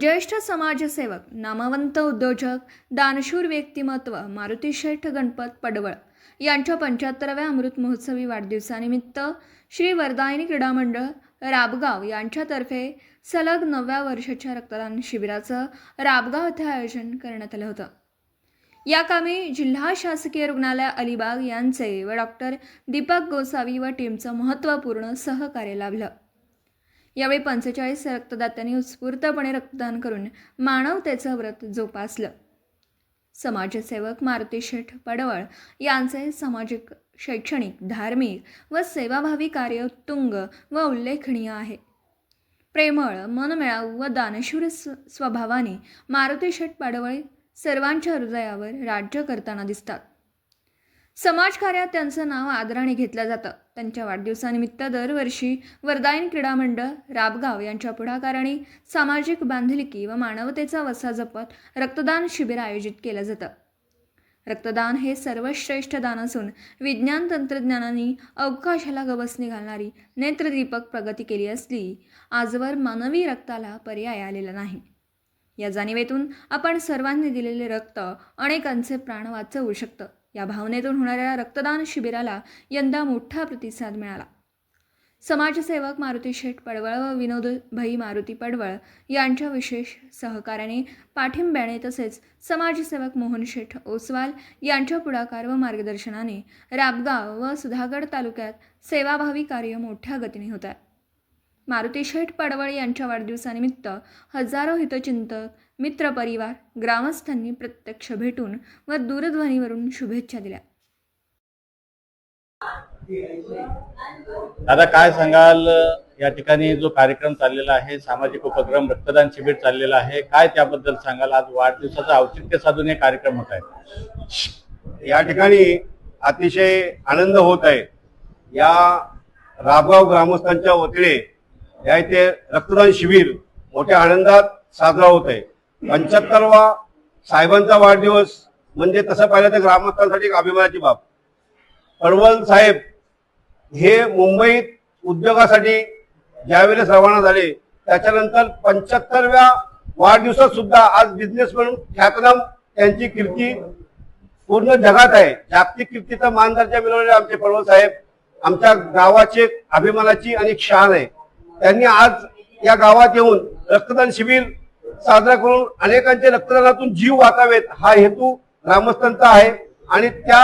ज्येष्ठ समाजसेवक नामवंत उद्योजक दानशूर व्यक्तिमत्व मारुती शेठ गणपत पडवळ यांच्या पंच्याहत्तराव्या अमृत महोत्सवी वाढदिवसानिमित्त श्री वरदायिनी क्रीडा मंडळ राबगाव यांच्यातर्फे सलग नवव्या वर्षाच्या रक्तदान शिबिराचं राबगाव येथे आयोजन करण्यात आलं होतं. या कामी जिल्हा शासकीय रुग्णालय अलिबाग यांचे व डॉक्टर दीपक गोसावी व टीमचं महत्त्वपूर्ण सहकार्य लाभलं. यावेळी पंचेचाळीस रक्तदात्यांनी उत्स्फूर्तपणे रक्तदान करून मानवतेचं व्रत जोपासलं. समाजसेवक मारुती शेठ पडवळ यांचे सामाजिक शैक्षणिक धार्मिक व सेवाभावी कार्य उत्तुंग व उल्लेखनीय आहे. प्रेमळ मनमिळाऊ व दानशूर स्व स्वभावाने मारुती शेठ पाडवळे सर्वांच्या हृदयावर राज्य करताना दिसतात. समाजकार्यात त्यांचं नाव आदराने घेतलं जातं. त्यांच्या वाढदिवसानिमित्त दरवर्षी वरदायन क्रीडा मंडळ राबगाव यांच्या पुढाकाराने सामाजिक बांधिलकी व मानवतेचा वसा जपत रक्तदान शिबिर आयोजित केलं जातं. रक्तदान हे सर्वश्रेष्ठ दान असून विज्ञान तंत्रज्ञानाने अवकाशाला गवसणी घालणारी नेत्रदीपक प्रगती केली असली आजवर मानवी रक्ताला पर्याय आलेला नाही. या जाणीवेतून आपण सर्वांनी दिलेले रक्त अनेकांचे प्राण वाचवू शकतं. या भावनेतून होणाऱ्या रक्तदान शिबिराला यंदा मोठा प्रतिसाद मिळाला. समाजसेवक मारुती शेठ पडवळ व विनोद भाई मारुती पडवळ यांच्या विशेष सहकार्याने पाठिंब्याने तसेच समाजसेवक मोहन शेठ ओसवाल यांच्या पुढाकार व मार्गदर्शनाने राबगाव व सुधागड तालुक्यात सेवाभावी कार्य मोठ्या गतीने होत आहे. मारुती शेठ पडवळ यांच्या वाढदिवसानिमित्त हजारो हितचिंतक मित्रपरिवार ग्रामस्थांनी प्रत्यक्ष भेटून व दूरध्वनीवरून शुभेच्छा दिल्या. दादा काय सांगाल? या ठिकाणी जो कार्यक्रम चाललेला आहे सामाजिक उपक्रम रक्तदान शिबिर चाललेलं आहे काय त्याबद्दल सांगाल? आज वाढदिवसाचं औचित्य साधून हे कार्यक्रम होत आहे. या ठिकाणी अतिशय आनंद होत आहे. या राबगाव ग्रामस्थांच्या वतीने या इथे रक्तदान शिबिर मोठ्या आनंदात साजरा होत आहे. पंच्याहत्तरवा साहेबांचा वाढदिवस म्हणजे तसं पाहिलं तर ग्रामस्थांसाठी एक अभिमानाची बाब. पडवल साहेब हे मुंबईत उद्योगासाठी ज्यावेळेस रवाना झाले त्याच्यानंतर पंच्याहत्तरव्या वाढदिवसात सुद्धा आज बिझनेस म्हणून ख्यातनाम त्यांची कीर्ती पूर्ण जगात आहे. जागतिक कीर्तीचा मान दर्जा मिळवलेले आमचे पड़वल साहेब आमच्या गावाचे अभिमानाची आणि शान आहे. त्यांनी आज या गावात येऊन रक्तदान शिबिर साजरा करून अनेकांच्या रक्तदानातून जीव वाचावेत हा हेतू ग्रामस्थांचा आहे. आणि त्या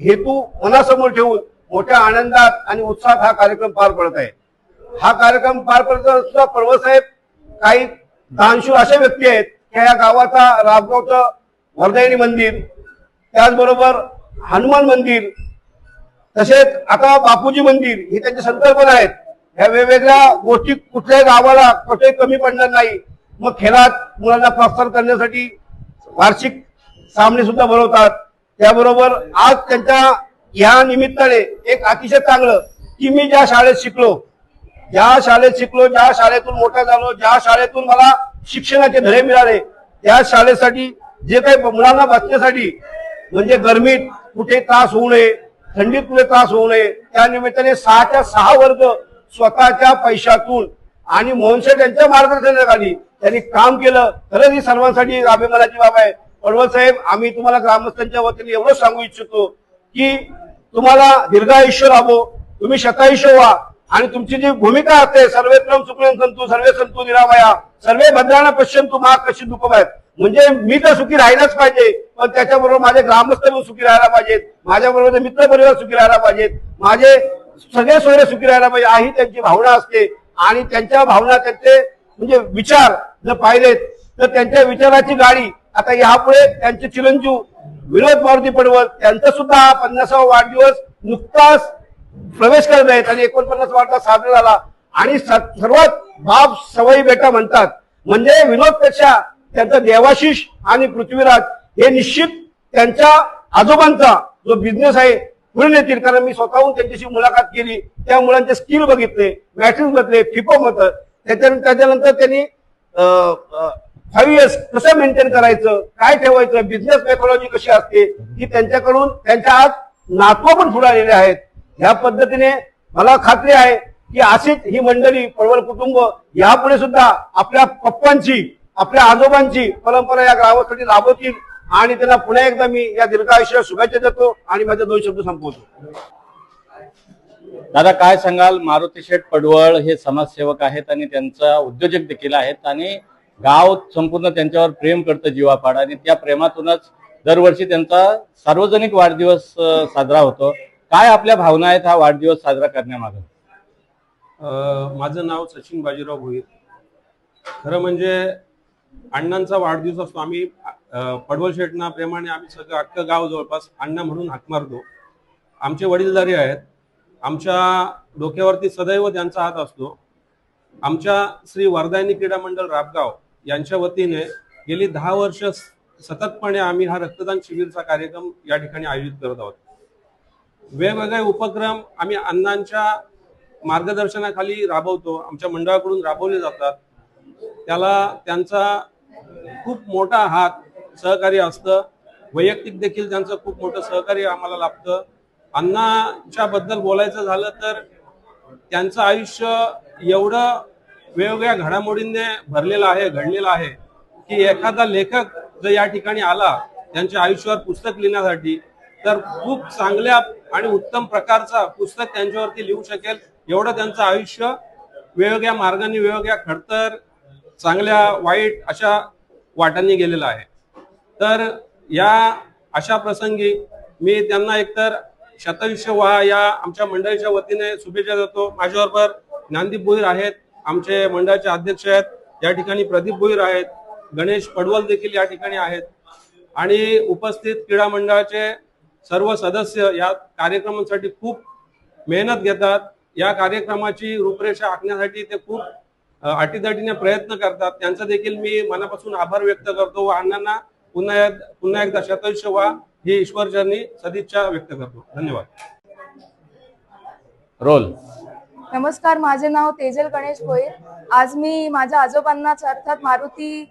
हेतू मनासमोर ठेवून मोठ्या आनंदात आणि उत्साहात हा कार्यक्रम पार पडत आहे. हा कार्यक्रम पार पडत असताना पडवळ काही दानशूर अशा व्यक्ती आहेत की या गावाचा राबगावचं वरदायनी मंदिर त्याचबरोबर हनुमान मंदिर तसेच आता बापूजी मंदिर ही त्यांची संकल्पना आहेत. ह्या वेगवेगळ्या गोष्टी कुठल्याही गावाला कुठेही कमी पडणार नाही. मग खेळात मुलांना प्रोत्साहन करण्यासाठी वार्षिक सामने सुद्धा भरवतात. त्याबरोबर आज त्यांच्या या निमित्ताने एक अतिशय चांगलं की मी ज्या शाळेत शिकलो ज्या शाळेत शिकलो ज्या शाळेतून मोठा झालो ज्या शाळेतून मला शिक्षणाचे धडे मिळाले त्या शाळेसाठी जे काही मुलांना बसण्यासाठी म्हणजे गरमीत कुठे त्रास होऊ नये थंडीत कुठे त्रास होऊ नये त्या निमित्ताने सहाच्या सहा वर्ग स्वतःच्या पैशातून आणि मोहनशेठ यांच्या मार्गदर्शनाखाली त्यांनी काम केलं. खरंच ही सर्वांसाठी अभिमानाची बाब आहे. पडवळ साहेब आम्ही तुम्हाला ग्रामस्थांच्या वतीने एवढं सांगू इच्छितो की तुम्हाला दीर्घायुष्य लाभो तुम्ही शतायुष्य व्हा आणि तुमची जी भूमिका असते सर्वेत्रम सुखम संतू सर्वे संतू निरामया सर्वे भद्राना पश्चिम तू माग कशी दुःखमायत म्हणजे मी तर सुखी राहिलाच पाहिजे पण त्याच्याबरोबर माझे ग्रामस्थ पण सुखी राहायला पाहिजेत. माझ्याबरोबर मित्र परिवार सुखी राहायला पाहिजेत. माझे सगळे सोयरे सुखी राहायला पाहिजे. ही त्यांची भावना असते. आणि त्यांच्या भावना त्यांचे म्हणजे विचार जर पाहिलेत तर त्यांच्या विचाराची गाडी आता यापुढे त्यांचे चिरंजीव विनोद मारुती पडवत त्यांचा सुद्धा हा पन्नासावा वाढदिवस नुकताच प्रवेश करत आहेत आणि एकोणपन्नास वाढदिवस साजरा झाला. आणि स- सर्वात बाप सवयी बेटा म्हणतात. म्हणजे विनोदपेक्षा त्यांचा देवाशिष आणि पृथ्वीराज हे निश्चित त्यांच्या आजोबांचा जो बिझनेस आहे पुढे नेतील कारण मी स्वतःहून त्यांच्याशी मुलाखत केली. त्या मुलांचे स्किल बघितले. मॅट्रिक्स बघितले फिपो मत त्याच्यानंतर त्याच्यानंतर त्यांनी फाईव्ह इयर्स कसं मेंटेन करायचं? काय ठेवायचं? बिझनेस मेथॉलॉजी कशी असते? ही त्यांच्याकडून त्यांच्या आज नातवं पण पुढे आलेले आहेत. ह्या पद्धतीने मला खात्री आहे की अशीच ही मंडळी पडवळ कुटुंब यापुढे सुद्धा आपल्या पप्पांची आपल्या आजोबांची परंपरा या गावासाठी राबवतील. आणि त्यांना पुन्हा एकदा मी या दीर्घायुष्य शुभेच्छा देतो आणि माझे दोन शब्द संपवतो. दादा काय सांगाल? मारुती शेठ पडवळ हे समाजसेवक आहेत आणि त्यांचा उद्योजक देखील आहेत आणि गाव संपूर्ण त्यांच्यावर प्रेम करतं जीवापाड आणि त्या प्रेमातूनच दरवर्षी त्यांचा सार्वजनिक वाढदिवस साजरा होतो. काय आपल्या भावना आहेत हा वाढदिवस साजरा करण्यामागे? अ, माझं नाव सचिन बाजीराव भोईर. खरं म्हणजे अण्णांचा वाढदिवस असतो. आम्ही पडवळ शेटना प्रेमाने आम्ही सगळं अख्खं गाव जवळपास अण्णा म्हणून हाक मारतो. आमचे वडीलधारी आहेत. आमच्या डोक्यावरती सदैव त्यांचा हात असतो. आमच्या श्री वरदायनी क्रीडा मंडळ राबगाव यांच्या वतीने गेली दहा वर्ष सततपणे आम्ही हा रक्तदान शिबिरचा कार्यक्रम या ठिकाणी आयोजित करत आहोत. वेगवेगळे उपक्रम आम्ही अण्णांच्या मार्गदर्शनाखाली राबवतो. आमच्या मंडळाकडून राबवले जातात. त्याला त्यांचा खूप मोठा हात सहकार्य असतं. वैयक्तिक देखील त्यांचं खूप मोठं सहकार्य आम्हाला लाभतं. अण्णाच्या बद्दल बोलायचं झालं तर त्यांचं आयुष्य एवढं वेगवेगळ्या घडामोडींनी भरलेलं आहे घडलेलं आहे की एखादा लेखक जर या ठिकाणी आला त्यांच्या आयुष्यावर पुस्तक लिहिण्यासाठी तर खूप चांगल्या आणि उत्तम प्रकारचा पुस्तक त्यांच्यावरती लिहू शकेल. एवढं त्यांचं आयुष्य वेगवेगळ्या मार्गाने वेगवेगळ्या खडतर चांगल्या वाईट अशा वाटांनी गेलेलं आहे. तर या अशा प्रसंगी मी त्यांना एकतर शतविश्व व्हा या आमच्या मंडळीच्या वतीने शुभेच्छा देतो. माझ्याबरोबर ज्ञानदीप भोईर आहेत आमचे मंडळाचे अध्यक्ष आहेत या ठिकाणी प्रदीप भोईर आहेत गणेश पडवल देखील या ठिकाणी आहेत आणि उपस्थित क्रीडा मंडळाचे सर्व सदस्य या कार्यक्रमांसाठी खूप मेहनत घेतात. या कार्यक्रमाची रूपरेषा आखण्यासाठी ते खूप अ, अटीतटीने प्रयत्न करतात. त्यांचा देखील मी मनापासून आभार व्यक्त करतो व अण्णांना पुन्हा एक- पुन्हा एकदा शतविश्व व्हा ही ईश्वरचरणी सदिच्छा व्यक्त करतो. धन्यवाद. रोल. नमस्कार माझे नाव तेजल गणेश भोईर आज मी माझ्या आजोबांनाच अर्थात मारुती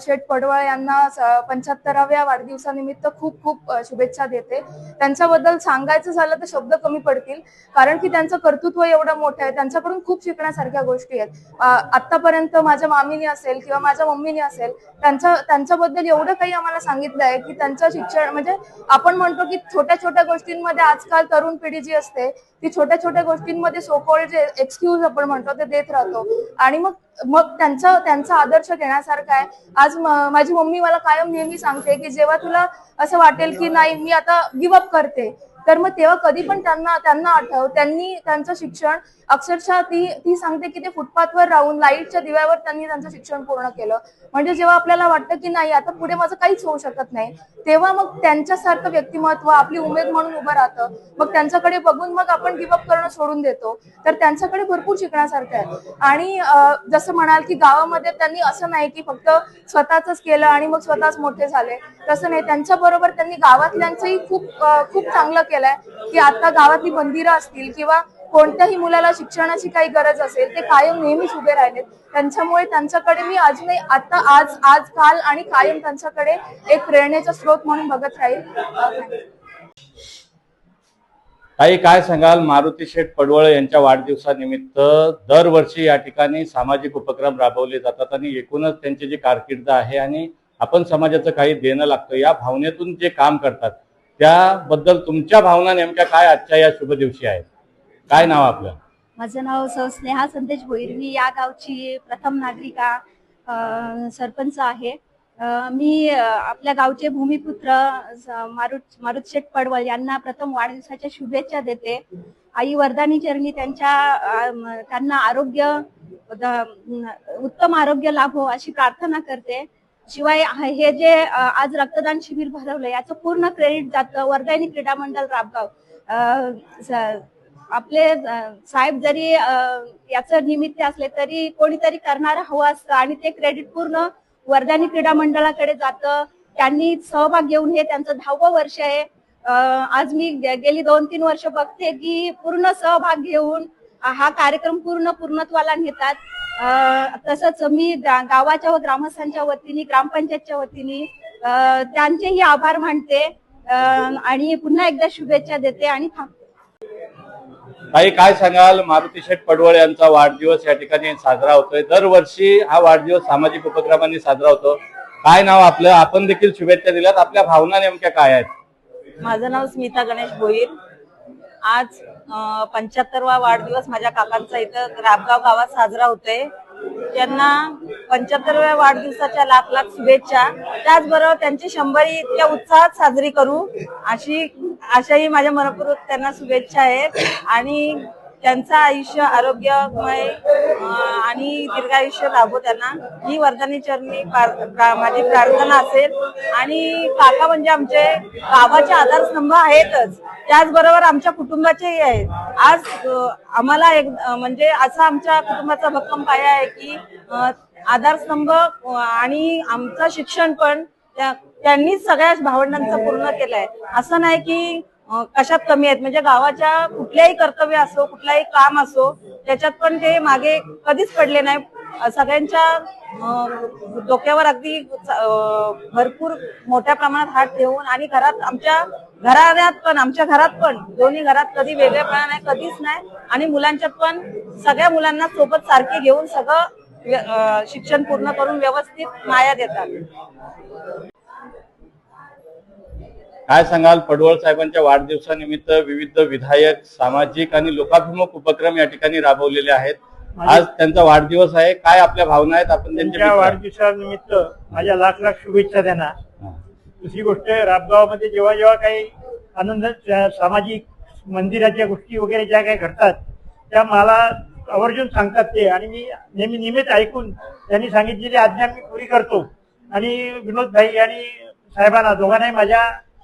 शेठ पडवळ यांना पंच्याहत्तराव्या वाढदिवसानिमित्त खूप खूप शुभेच्छा देते. त्यांच्याबद्दल सांगायचं झालं तर शब्द कमी पडतील कारण की त्यांचं कर्तृत्व एवढं मोठं आहे. त्यांच्याकडून खूप शिकण्यासारख्या गोष्टी आहेत. आतापर्यंत माझ्या मामीने असेल किंवा माझ्या मम्मीने असेल त्यांच्या त्यांच्याबद्दल एवढं काही आम्हाला सांगितलं आहे की त्यांचं शिक्षण म्हणजे आपण म्हणतो की छोट्या छोट्या गोष्टींमध्ये आजकाल तरुण पिढी जी असते ती छोट्या छोट्या गोष्टींमध्ये सोकोळ जे एक्सक्यूज आपण म्हणतो ते देत राहतो. आणि मग मग त्यांचा त्यांचा आदर्श घेण्यासारखा आहे. आज माझी मम्मी मला कायम नेहमी सांगते की जेव्हा तुला असं वाटेल की नाही मी आता गिवअप करते. तर मग तेव्हा कधी पण त्यांना त्यांना आठव त्यांनी त्यांचं शिक्षण अक्षरशः ती ती सांगते की ते फुटपाथवर राहून लाईटच्या दिव्यावर त्यांनी त्यांचं शिक्षण पूर्ण केलं. म्हणजे जेव्हा आपल्याला वाटतं की नाही आता पुढे माझं काहीच होऊ शकत नाही तेव्हा मग त्यांच्यासारखं व्यक्तिमत्व आपली उमेद म्हणून उभं राहतं. मग त्यांच्याकडे बघून मग आपण गिवअप करणं सोडून देतो. तर त्यांच्याकडे भरपूर शिकण्यासारखं आहे. आणि जसं म्हणाल की गावामध्ये त्यांनी असं नाही की फक्त स्वतःच केलं आणि मग स्वतःच मोठे झाले. तसं नाही त्यांच्या बरोबर त्यांनी गावातल्यांचंही खूप खूप चांगलं केलाय की आता गावातली मंदिरं असतील किंवा कोणत्याही मुलाला शिक्षणाची काही गरज असेल ते कायम नेहमीच उभे राहिलेत. त्यांच्यामुळे त्यांच्याकडे मी अजूनही आता आज आज काल आणि कायम त्यांच्याकडे एक प्रेरणेचा स्रोत म्हणून बघत राहील. काही काय सांगाल? मारुती शेठ पडवळ यांच्या वाढदिवसानिमित्त दरवर्षी या ठिकाणी सामाजिक उपक्रम राबवले जातात आणि एकूणच त्यांची जी कारकीर्द आहे आणि आपण समाजाचं काही देणं लागतं या भावनेतून जे काम करतात त्याबद्दल तुमच्या भावना नेमक्या काय आजच्या या शुभ दिवशी आहेत? काय नाव आपलं? माझं नाव सौ स्नेहा संदेश भोईर. मी या गावची प्रथम नागरिका अ, सरपंच आहे. अ, मी अ, आपल्या गावचे भूमिपुत्र स- मारुत शेठ पडवळ यांना प्रथम वाढदिवसाच्या शुभेच्छा देते. आई वरदानी चरणी त्यांच्या अ, म, त्यांना आरोग्य द- उत्तम आरोग्य लाभो अशी प्रार्थना करते. शिवाय हे जे आज रक्तदान शिबिर भरवलं याचं पूर्ण क्रेडिट जातं. वर्धायनी क्रीडा मंडळ राबगाव. आपले साहेब जरी याचं निमित्त असले तरी कोणीतरी करणार हवं असतं आणि ते क्रेडिट पूर्ण वर्धानी क्रीडा मंडळाकडे जातं. त्यांनी सहभाग घेऊन हे त्यांचं दहावं वर्ष आहे. आज मी गेली दोन तीन वर्ष बघते की पूर्ण सहभाग घेऊन हा कार्यक्रम पूर्ण पूर्णत्वाला नेतात. तसंच मी गावाच्या व ग्रामस्थांच्या वतीने ग्रामपंचायतच्या वतीने त्यांचेही आभार मानते अ, आणि पुन्हा एकदा शुभेच्छा देते आणि थांबते. ताई काय सांगाल? मारुती शेठ पडवळ यांचा वाढदिवस या ठिकाणी साजरा होतोय. दरवर्षी हा वाढदिवस सामाजिक उपक्रमांनी साजरा होतो. काय नाव आपलं? आपण देखील शुभेच्छा दिल्यात. आपल्या भावना नेमक्या काय आहेत? माझं नाव स्मिता गणेश भोईर. आज पंच्याहत्तरवा वाढदिवस माझ्या काकांचा इथं राबगाव गावात साजरा होतोय. त्यांना पंच्याहत्तरव्या वाढदिवसाच्या लाख लाख शुभेच्छा. त्याचबरोबर त्यांची शंभरी इतक्या उत्साहात साजरी करू. अशी अशाही माझ्या मनपूर्वक त्यांना शुभेच्छा आहेत. आणि त्यांचं आयुष्य आरोग्यमय आणि दीर्घायुष्य लाभो त्यांना. ही वर्धानी चरणी माझी प्रार्थना असेल. आणि काका म्हणजे आमचे गावाचे आधारस्तंभ आहेतच. त्याचबरोबर आमच्या कुटुंबाचेही आहेत. आज आम्हाला एक म्हणजे असा आमच्या कुटुंबाचा भक्कम पाया आहे की आधारस्तंभ आणि आमचं शिक्षण पण त्यांनीच सगळ्या भावंडांचं पूर्ण केलंय. असं नाही की कशात कमी आहेत? म्हणजे गावाच्या कुठल्याही कर्तव्य असो कुठलाही काम असो त्याच्यात पण ते मागे कधीच पडले नाही. सगळ्यांच्या डोक्यावर अगदी भरपूर मोठ्या प्रमाणात हात ठेवून आणि घरात आमच्या घरात पण आमच्या घरात पण दोन्ही घरात कधी वेगळेपणा नाही कधीच नाही. आणि मुलांच्यात पण सगळ्या मुलांना सोबत सारखे घेऊन सगळं शिक्षण पूर्ण करून व्यवस्थित माया देतात. काय सांगाल? पडवळ साहेबांच्या वाढदिवसानिमित्त विविध विधायक सामाजिक आणि लोकाभिमुख उपक्रम या ठिकाणी राबवलेले आहेत. आज त्यांचा वाढदिवस आहे. काय आपल्या भावना आहेत? आपण त्यांच्या वाढदिवसानिमित्त माझ्या लाख लाख शुभेच्छा त्यांना दुसरी गोष्ट राबगावामध्ये जेव्हा जेव्हा काही आनंद सामाजिक मंदिराच्या गोष्टी वगैरे ज्या काही घडतात त्या मला आवर्जून सांगतात ते. आणि मी नेहमी नियमित ऐकून त्यांनी सांगितलेली आज्ञा मी पुरी करतो. आणि विनोद भाई आणि साहेबांना दोघांनाही माझ्या